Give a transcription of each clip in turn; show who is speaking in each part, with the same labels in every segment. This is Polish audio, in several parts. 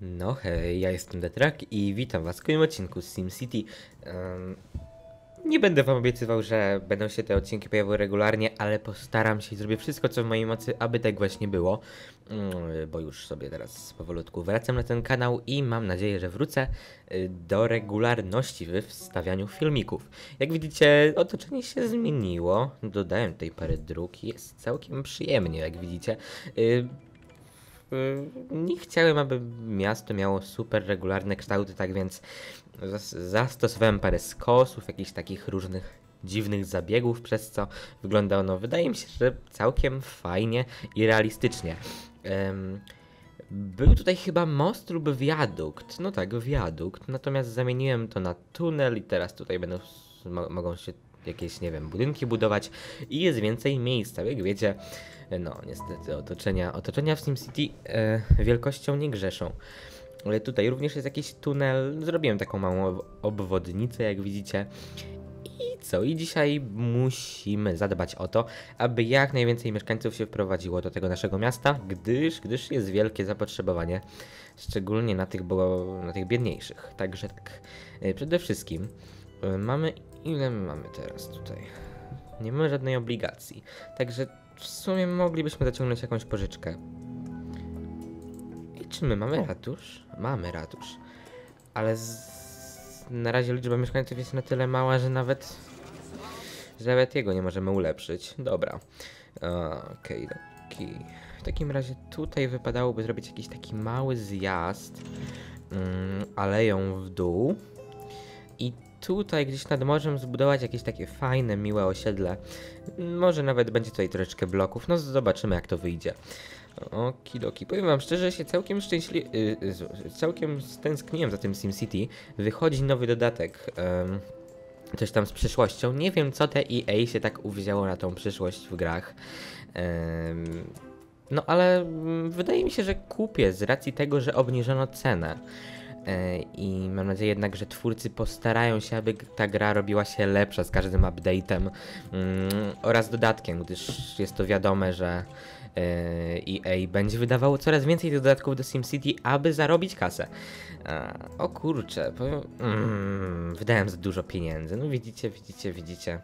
Speaker 1: No hej, ja jestem Detrak i witam was w kolejnym odcinku z SimCity. Um, nie będę wam obiecywał, że będą się te odcinki pojawiały regularnie, ale postaram się i zrobię wszystko, co w mojej mocy, aby tak właśnie było. Mm, bo już sobie teraz powolutku wracam na ten kanał i mam nadzieję, że wrócę y, do regularności we wstawianiu filmików. Jak widzicie, otoczenie się zmieniło. Dodałem tutaj parę dróg jest całkiem przyjemnie, jak widzicie. Y, nie chciałem, aby miasto miało super regularne kształty, tak więc zastosowałem parę skosów, jakichś takich różnych dziwnych zabiegów, przez co wygląda ono, wydaje mi się, że całkiem fajnie i realistycznie. Um, był tutaj chyba most lub wiadukt, no tak, wiadukt, natomiast zamieniłem to na tunel i teraz tutaj będą, mogą się jakieś, nie wiem, budynki budować i jest więcej miejsca. Jak wiecie, no niestety otoczenia, otoczenia w SimCity e, wielkością nie grzeszą. Ale tutaj również jest jakiś tunel. Zrobiłem taką małą obwodnicę, jak widzicie. I co? I dzisiaj musimy zadbać o to, aby jak najwięcej mieszkańców się wprowadziło do tego naszego miasta, gdyż, gdyż jest wielkie zapotrzebowanie, szczególnie na tych, bo, na tych biedniejszych. Także tak, e, przede wszystkim e, mamy Ile mamy teraz tutaj? Nie mamy żadnej obligacji. Także w sumie moglibyśmy zaciągnąć jakąś pożyczkę. I czy my mamy ratusz? Mamy ratusz. Ale z... na razie liczba mieszkańców jest na tyle mała, że nawet że nawet jego nie możemy ulepszyć. Dobra. Okej, okay, okay. W takim razie tutaj wypadałoby zrobić jakiś taki mały zjazd mm, aleją w dół. I tutaj gdzieś nad morzem zbudować jakieś takie fajne, miłe osiedle. Może nawet będzie tutaj troszeczkę bloków, no zobaczymy jak to wyjdzie. Okidoki. Powiem wam szczerze, się całkiem szczęśliwie, yy, całkiem stęskniłem za tym SimCity. Wychodzi nowy dodatek. Coś tam z przyszłością. Nie wiem co te EA się tak uwzięło na tą przyszłość w grach. No ale mm, wydaje mi się, że kupię z racji tego, że obniżono cenę. E, I mam nadzieję jednak, że twórcy postarają się, aby ta gra robiła się lepsza z każdym update'em mm, oraz dodatkiem, gdyż jest to wiadome, że EA e będzie wydawało coraz więcej dodatków do SimCity, aby zarobić kasę. E, o kurczę, powiem, mm, wydałem za dużo pieniędzy. No widzicie, widzicie, widzicie.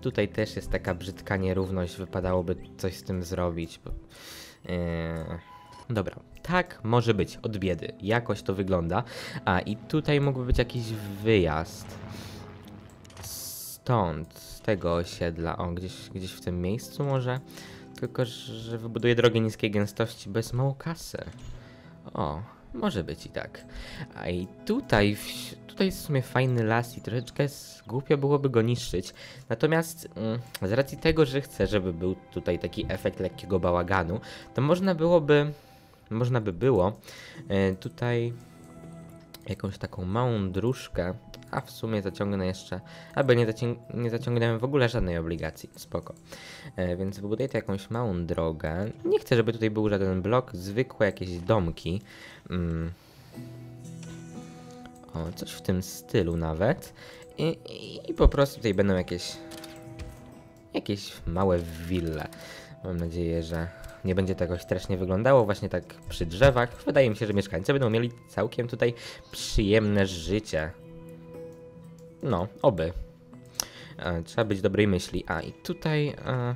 Speaker 1: Tutaj też jest taka brzydka nierówność, wypadałoby coś z tym zrobić. Bo, Dobra, tak może być, od biedy. Jakoś to wygląda. A i tutaj mógłby być jakiś wyjazd. Stąd, z tego osiedla. O, gdzieś, gdzieś w tym miejscu może. Tylko, że wybuduję drogę niskiej gęstości bez mało kasy. O, może być i tak. A i tutaj, tutaj jest w sumie fajny las i troszeczkę głupio byłoby go niszczyć. Natomiast mm, z racji tego, że chcę, żeby był tutaj taki efekt lekkiego bałaganu, to można byłoby można by było e, tutaj jakąś taką małą dróżkę, a w sumie zaciągnę jeszcze, aby nie, zacią nie zaciągnąłem w ogóle żadnej obligacji, spoko. E, więc wybuduję tu jakąś małą drogę. Nie chcę, żeby tutaj był żaden blok, zwykłe jakieś domki. Mm. O, coś w tym stylu nawet. I, i, I po prostu tutaj będą jakieś jakieś małe wille. Mam nadzieję, że nie będzie to jakoś strasznie wyglądało właśnie tak przy drzewach. Wydaje mi się, że mieszkańcy będą mieli całkiem tutaj przyjemne życie. No, oby. E, trzeba być dobrej myśli. A i tutaj... E...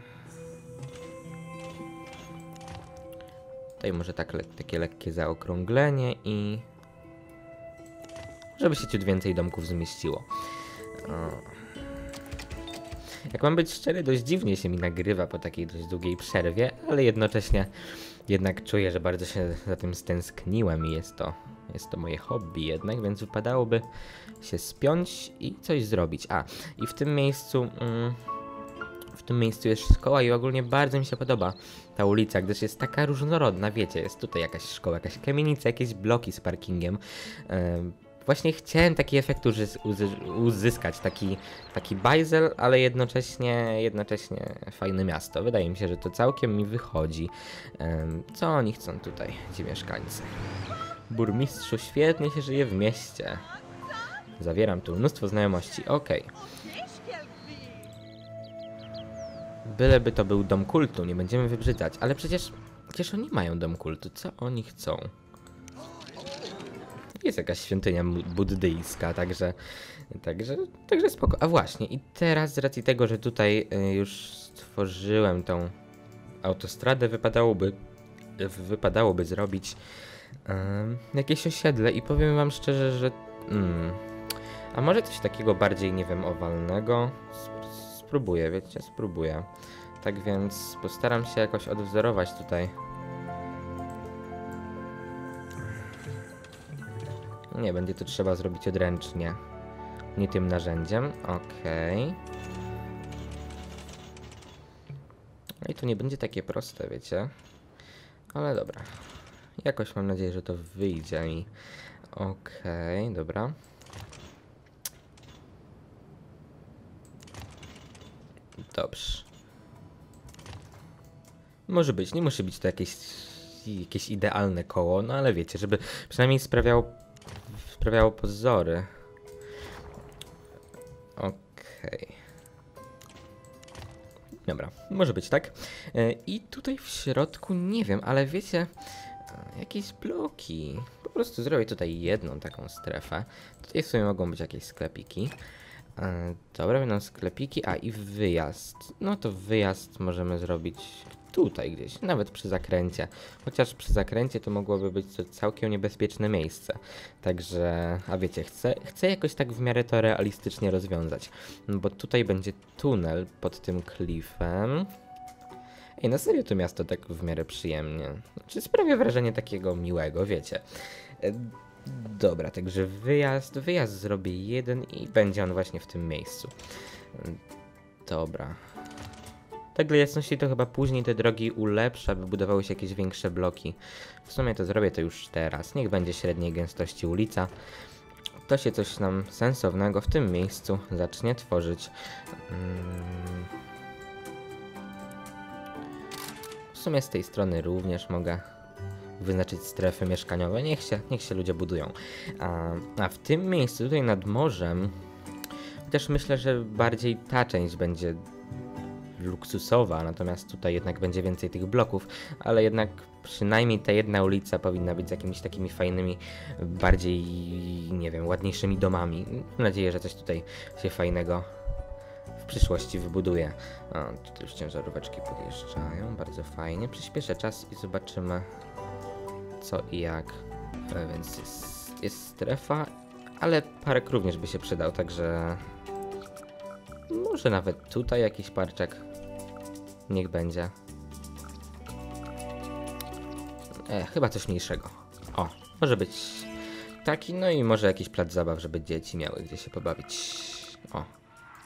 Speaker 1: Tutaj może tak le takie lekkie zaokrąglenie i... Żeby się ciut więcej domków zmieściło. E... Jak mam być szczery, dość dziwnie się mi nagrywa po takiej dość długiej przerwie, ale jednocześnie jednak czuję, że bardzo się za tym stęskniłem i jest to, jest to moje hobby jednak, więc wypadałoby się spiąć i coś zrobić. A, i w tym miejscu... Mm, w tym miejscu jest szkoła i ogólnie bardzo mi się podoba ta ulica, gdyż jest taka różnorodna, wiecie, jest tutaj jakaś szkoła, jakaś kamienica, jakieś bloki z parkingiem. Yy, Właśnie chciałem taki efekt uzyskać, taki, taki bajzel, ale jednocześnie, jednocześnie fajne miasto. Wydaje mi się, że to całkiem mi wychodzi. Co oni chcą tutaj, ci mieszkańcy? Burmistrzu, świetnie się żyje w mieście. Zawieram tu mnóstwo znajomości, okej. Okay. Byleby to był dom kultu, nie będziemy wybrzydzać, ale przecież Chociaż oni mają dom kultu, co oni chcą? Jest jakaś świątynia buddyjska, także, także, także spoko. A właśnie, i teraz z racji tego, że tutaj y, już stworzyłem tą autostradę, wypadałoby, wypadałoby zrobić em, jakieś osiedle i powiem wam szczerze, że mm, a może coś takiego bardziej, nie wiem, owalnego? Sp- spróbuję, wiecie, spróbuję. Tak więc postaram się jakoś odwzorować tutaj. Nie, będzie to trzeba zrobić odręcznie. Nie tym narzędziem. Okej. No i to nie będzie takie proste, wiecie. Ale dobra. Jakoś mam nadzieję, że to wyjdzie mi. Okej, dobra. Dobrze. Może być, nie musi być to jakieś, jakieś idealne koło, no ale wiecie, żeby przynajmniej sprawiało, sprawiało pozory. Okej. Dobra, może być tak. E, I tutaj w środku nie wiem, ale wiecie, e, jakieś bloki. Po prostu zrobię tutaj jedną taką strefę. Tutaj w sumie mogą być jakieś sklepiki. E, Dobra, będą sklepiki, a i wyjazd. No to wyjazd możemy zrobić tutaj gdzieś, nawet przy zakręcie. Chociaż przy zakręcie to mogłoby być to całkiem niebezpieczne miejsce. Także, a wiecie, chcę, chcę jakoś tak w miarę to realistycznie rozwiązać. No bo tutaj będzie tunel pod tym klifem. Ej, na serio to miasto tak w miarę przyjemnie. Znaczy sprawia wrażenie takiego miłego, wiecie. E, Dobra, także wyjazd, wyjazd zrobię jeden i będzie on właśnie w tym miejscu. E, Dobra. Tak dla jasności to chyba później te drogi ulepszę, aby budowały się jakieś większe bloki. W sumie to zrobię to już teraz. Niech będzie średniej gęstości ulica. To się coś nam sensownego w tym miejscu zacznie tworzyć. Mm. W sumie z tej strony również mogę wyznaczyć strefy mieszkaniowe. Niech się, niech się ludzie budują. A, a w tym miejscu, tutaj nad morzem, też myślę, że bardziej ta część będzie luksusowa, natomiast tutaj jednak będzie więcej tych bloków, ale jednak przynajmniej ta jedna ulica powinna być z jakimiś takimi fajnymi, bardziej, nie wiem, ładniejszymi domami. Mam nadzieję, że coś tutaj się fajnego w przyszłości wybuduje. O, tutaj już ciężaróweczki podjeżdżają, bardzo fajnie. Przyspieszę czas i zobaczymy co i jak. E, Więc jest, jest strefa, ale park również by się przydał, także może nawet tutaj jakiś parczek. Niech będzie. E, chyba coś mniejszego. O, może być taki, no i może jakiś plac zabaw, żeby dzieci miały gdzie się pobawić. O,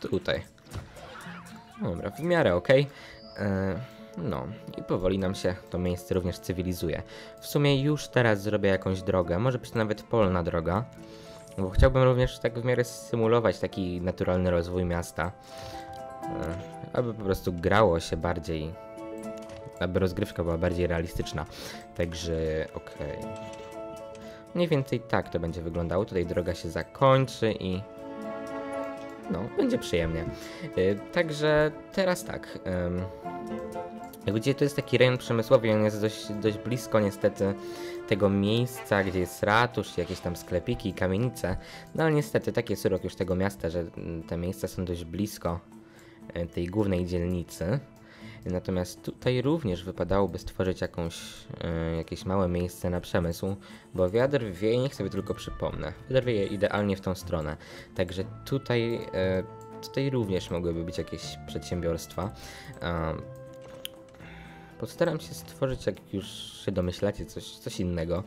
Speaker 1: tutaj. Dobra, w miarę ok. No, i powoli nam się to miejsce również cywilizuje. W sumie już teraz zrobię jakąś drogę, może być nawet polna droga. Bo chciałbym również tak w miarę symulować taki naturalny rozwój miasta. E, aby po prostu grało się bardziej. Aby rozgrywka była bardziej realistyczna. Także okej. Mniej więcej tak to będzie wyglądało. Tutaj droga się zakończy i. No, będzie przyjemnie. E, Także teraz tak. Jak widzicie, to jest taki rejon przemysłowy, on jest dość, dość blisko niestety tego miejsca, gdzie jest ratusz, jakieś tam sklepiki kamienice. No ale niestety taki jest urok już tego miasta, że te miejsca są dość blisko tej głównej dzielnicy. Natomiast tutaj również wypadałoby stworzyć jakąś, e, jakieś małe miejsce na przemysł, bo wiatr wieje, niech sobie tylko przypomnę, wiatr wieje idealnie w tą stronę. Także tutaj, e, tutaj również mogłyby być jakieś przedsiębiorstwa. E, Postaram się stworzyć, jak już się domyślacie, coś, coś innego.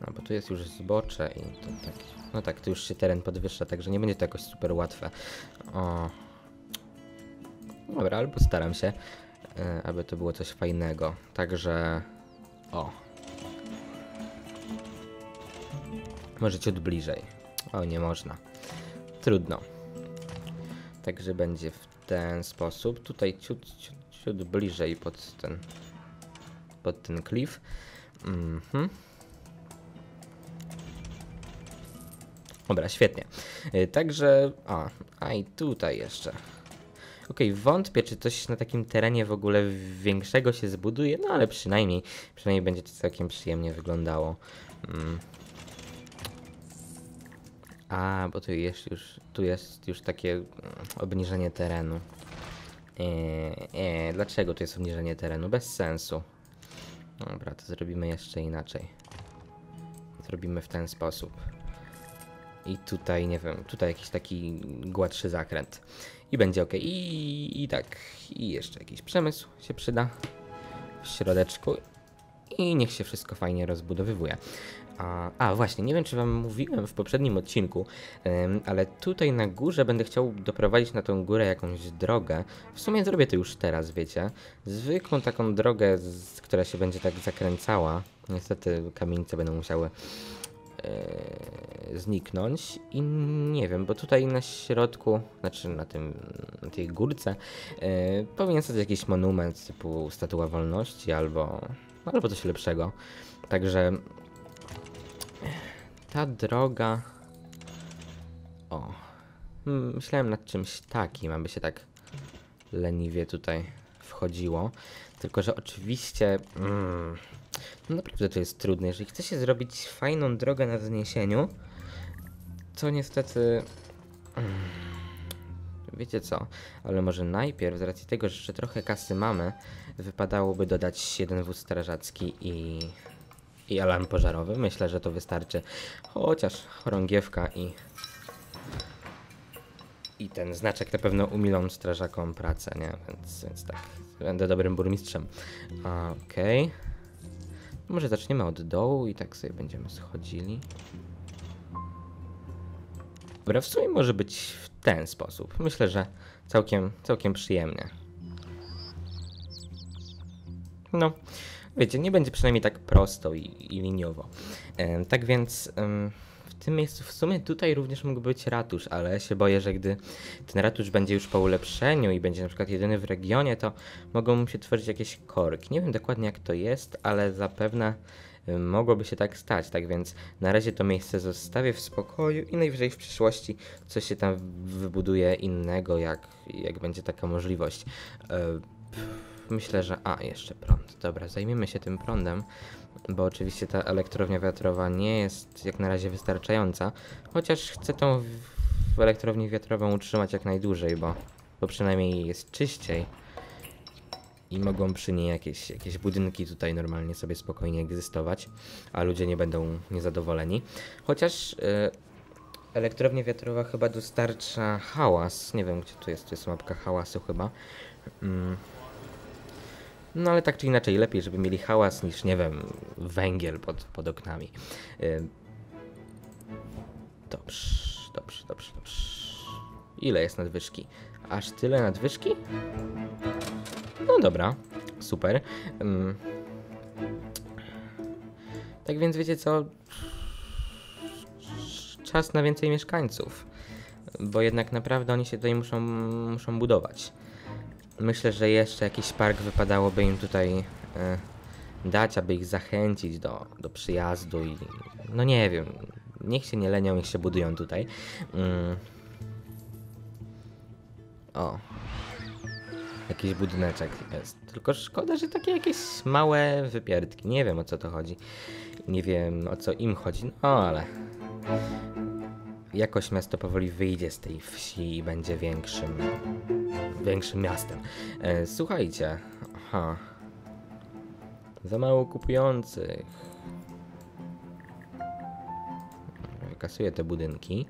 Speaker 1: No bo tu jest już zbocze i to tak. No tak, tu już się teren podwyższa, także nie będzie to jakoś super łatwe. O. Dobra, ale postaram się, e, aby to było coś fajnego. Także. O. Może ciut bliżej. O, nie można. Trudno. Także będzie w ten sposób. Tutaj ciut, ciut, ciut bliżej pod ten pod ten klif. Mhm. Dobra, świetnie. Y, Także, a, a i tutaj jeszcze. Okej, wątpię, czy coś na takim terenie w ogóle większego się zbuduje, no ale przynajmniej, przynajmniej będzie to całkiem przyjemnie wyglądało. Mm. A, bo tu jest już, tu jest już takie mm, obniżenie terenu. Eee, eee, dlaczego tu jest obniżenie terenu? Bez sensu. Dobra, to zrobimy jeszcze inaczej. Zrobimy w ten sposób. I tutaj, nie wiem, tutaj jakiś taki gładszy zakręt. I będzie ok. I, I tak, i jeszcze jakiś przemysł się przyda w środeczku. I niech się wszystko fajnie rozbudowywuje. A, a właśnie, nie wiem czy wam mówiłem w poprzednim odcinku, ale tutaj na górze będę chciał doprowadzić na tą górę jakąś drogę. W sumie zrobię to już teraz, wiecie. Zwykłą taką drogę, która się będzie tak zakręcała. Niestety kamienice będą musiały zniknąć i nie wiem, bo tutaj na środku, znaczy na tym, na tej górce e, powinien stać jakiś monument typu Statua Wolności albo, albo coś lepszego. Także ta droga. O. Myślałem nad czymś takim, aby się tak leniwie tutaj wchodziło. Tylko, że oczywiście. Mm, naprawdę to jest trudne. Jeżeli chce się zrobić fajną drogę na wzniesieniu, to niestety. mm, Wiecie co? Ale może najpierw, z racji tego, że jeszcze trochę kasy mamy, wypadałoby dodać jeden wóz strażacki i i alarm pożarowy. Myślę, że to wystarczy. Chociaż chorągiewka i i ten znaczek na pewno umilą strażakom pracę, nie? Więc, więc tak, będę dobrym burmistrzem. Okej. Może zaczniemy od dołu i tak sobie będziemy schodzili. Dobra, w sumie może być w ten sposób. Myślę, że całkiem, całkiem przyjemnie. No, wiecie, nie będzie przynajmniej tak prosto i, i liniowo. Tak więc tym miejscu, w sumie tutaj również mógł być ratusz, ale się boję, że gdy ten ratusz będzie już po ulepszeniu i będzie na przykład jedyny w regionie, to mogą mu się tworzyć jakieś korki. Nie wiem dokładnie jak to jest, ale zapewne em, mogłoby się tak stać. Tak więc na razie to miejsce zostawię w spokoju i najwyżej w przyszłości coś się tam wybuduje innego, jak, jak będzie taka możliwość. E, Myślę, że. A, jeszcze prąd. Dobra, zajmiemy się tym prądem, bo oczywiście ta elektrownia wiatrowa nie jest jak na razie wystarczająca. Chociaż chcę tą elektrownię wiatrową utrzymać jak najdłużej, bo, bo przynajmniej jest czyściej. I mogą przy niej jakieś, jakieś budynki tutaj normalnie sobie spokojnie egzystować, a ludzie nie będą niezadowoleni. Chociaż e, elektrownia wiatrowa chyba dostarcza hałas. Nie wiem, gdzie tu jest, tu jest mapka hałasu chyba. Mm. No ale tak czy inaczej, lepiej, żeby mieli hałas niż, nie wiem, węgiel pod, pod oknami. Dobrze, dobrze, dobrze, dobrze. Ile jest nadwyżki? Aż tyle nadwyżki? No dobra, super. Tak więc wiecie co? Czas na więcej mieszkańców. Bo jednak naprawdę oni się tutaj muszą, muszą budować. Myślę, że jeszcze jakiś park wypadałoby im tutaj e, dać, aby ich zachęcić do, do przyjazdu i no nie wiem, niech się nie lenią, niech się budują tutaj. Mm. O. Jakiś budyneczek jest. Tylko szkoda, że takie jakieś małe wypierdki. Nie wiem o co to chodzi. Nie wiem o co im chodzi, no ale jakoś miasto powoli wyjdzie z tej wsi i będzie większym większym miastem. E, słuchajcie, aha. Za mało kupujących. Kasuję te budynki.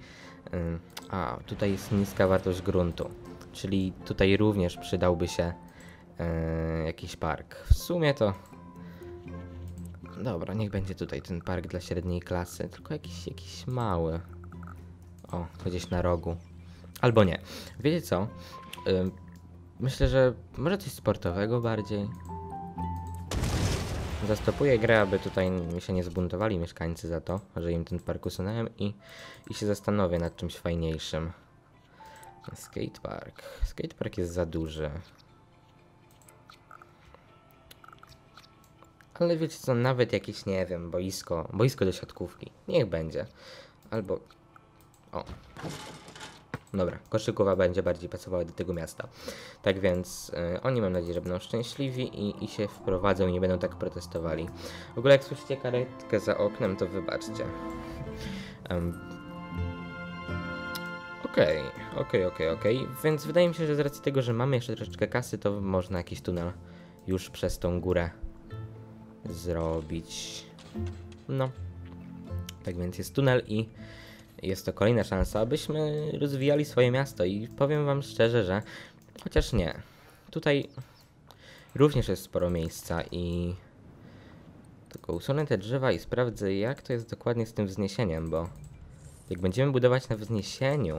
Speaker 1: E, a, tutaj jest niska wartość gruntu. Czyli tutaj również przydałby się e, jakiś park. W sumie to. Dobra, niech będzie tutaj ten park dla średniej klasy, tylko jakiś, jakiś mały. O, gdzieś na rogu. Albo nie. Wiecie co? Myślę, że może coś sportowego bardziej. Zastopuję grę, aby tutaj się nie zbuntowali mieszkańcy za to, że im ten park usunąłem i, i się zastanowię nad czymś fajniejszym. Skatepark. Skatepark jest za duży. Ale wiecie co, nawet jakieś, nie wiem, boisko, boisko do siatkówki. Niech będzie. Albo... O. Dobra, Koszykowa będzie bardziej pasowała do tego miasta. Tak więc y, oni mam nadzieję, że będą szczęśliwi i, i się wprowadzą i nie będą tak protestowali. W ogóle jak słyszycie karetkę za oknem, to wybaczcie. Em, Okej, okej, okej, okej. Więc wydaje mi się, że z racji tego, że mamy jeszcze troszeczkę kasy, to można jakiś tunel już przez tą górę zrobić. No. Tak więc jest tunel i jest to kolejna szansa, abyśmy rozwijali swoje miasto i powiem wam szczerze, że chociaż nie, tutaj również jest sporo miejsca i tylko usunę te drzewa i sprawdzę jak to jest dokładnie z tym wzniesieniem, bo jak będziemy budować na wzniesieniu,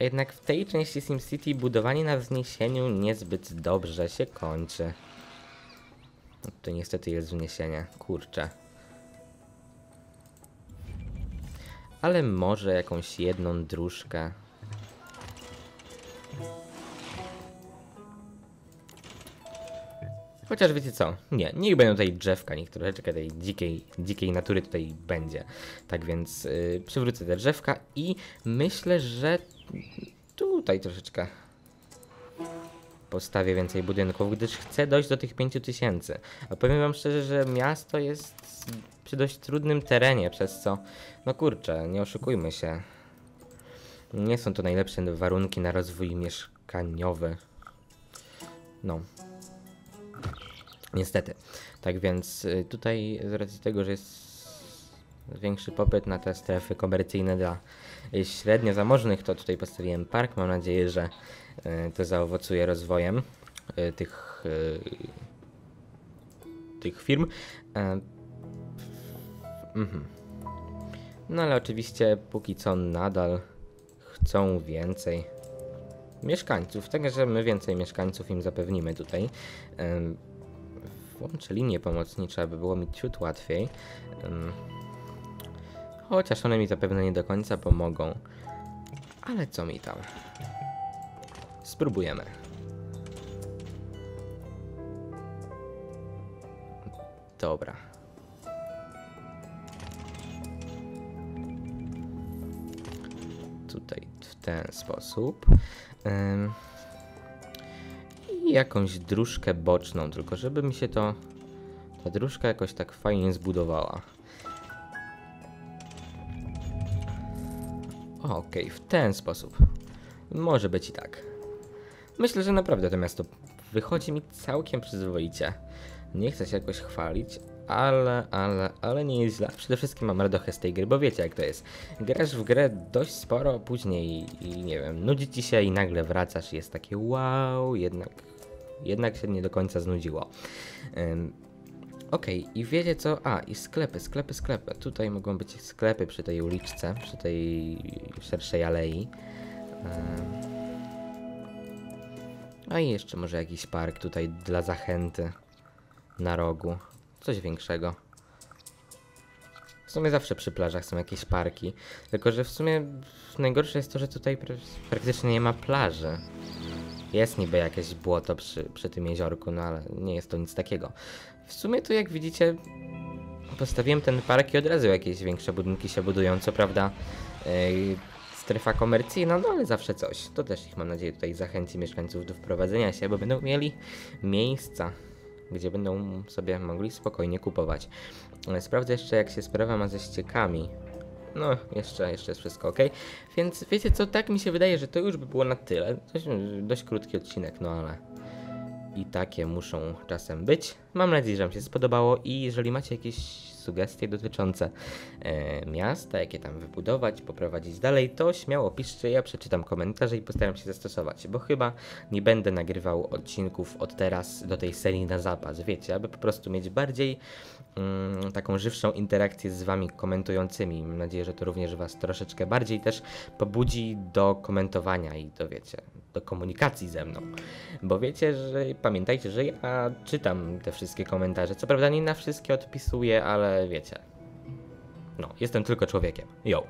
Speaker 1: a jednak w tej części SimCity budowanie na wzniesieniu niezbyt dobrze się kończy. No to niestety jest wzniesienie, kurczę. Ale może jakąś jedną dróżkę. Chociaż wiecie co? Nie, niech będą tutaj drzewka, niech troszeczkę tej dzikiej, dzikiej natury tutaj będzie. Tak więc yy, przywrócę te drzewka i myślę, że tutaj troszeczkę postawię więcej budynków, gdyż chcę dojść do tych 5000. A powiem wam szczerze, że miasto jest przy dość trudnym terenie, przez co, no kurczę, nie oszukujmy się. Nie są to najlepsze warunki na rozwój mieszkaniowy. No. Niestety. Tak więc y, tutaj z racji tego, że jest większy popyt na te strefy komercyjne dla y, średnio zamożnych, to tutaj postawiłem park. Mam nadzieję, że y, to zaowocuje rozwojem tych, tych firm. Mhm. No ale oczywiście póki co nadal chcą więcej mieszkańców, także my więcej mieszkańców im zapewnimy tutaj. Włączę linie pomocnicze, aby było mi ciut łatwiej. Chociaż one mi zapewne nie do końca pomogą. Ale co mi tam? Spróbujemy. Dobra. Tutaj w ten sposób. I jakąś dróżkę boczną, tylko żeby mi się to. Ta dróżka jakoś tak fajnie zbudowała. Okej, w ten sposób. Może być i tak. Myślę, że naprawdę to miasto wychodzi mi całkiem przyzwoicie. Nie chcę się jakoś chwalić, ale, ale, ale nie jest źle. Przede wszystkim mam radochę z tej gry, bo wiecie jak to jest. Grasz w grę dość sporo, później i nie wiem, nudzi ci się i nagle wracasz i jest takie wow, jednak, jednak się nie do końca znudziło. Ym, Okej, i wiecie co? A, i sklepy, sklepy, sklepy. Tutaj mogą być sklepy przy tej uliczce, przy tej szerszej alei. Ym. A i jeszcze może jakiś park tutaj dla zachęty na rogu. Coś większego. W sumie zawsze przy plażach są jakieś parki. Tylko, że w sumie najgorsze jest to, że tutaj pr- praktycznie nie ma plaży. Jest niby jakieś błoto przy, przy tym jeziorku, no ale nie jest to nic takiego. W sumie to jak widzicie, postawiłem ten park i od razu jakieś większe budynki się budują. Co prawda yy, strefa komercyjna, no ale zawsze coś. To też ich mam nadzieję tutaj zachęci mieszkańców do wprowadzenia się, bo będą mieli miejsca, gdzie będą sobie mogli spokojnie kupować. E, Sprawdzę jeszcze jak się sprawa ma ze ściekami. No, jeszcze, jeszcze jest wszystko ok. Więc wiecie co, tak mi się wydaje, że to już by było na tyle. Dość, dość krótki odcinek, no ale i takie muszą czasem być. Mam nadzieję, że Wam się spodobało i jeżeli macie jakieś sugestie dotyczące e, miasta, jakie tam wybudować, poprowadzić dalej, to śmiało piszcie, ja przeczytam komentarze i postaram się zastosować, bo chyba nie będę nagrywał odcinków od teraz do tej serii na zapas, wiecie, aby po prostu mieć bardziej mm, taką żywszą interakcję z Wami komentującymi. Mam nadzieję, że to również Was troszeczkę bardziej też pobudzi do komentowania i do wiecie, do komunikacji ze mną. Bo wiecie, że pamiętajcie, że ja czytam te wszystkie komentarze. Co prawda nie na wszystkie odpisuję, ale wiecie. No, jestem tylko człowiekiem. Yo.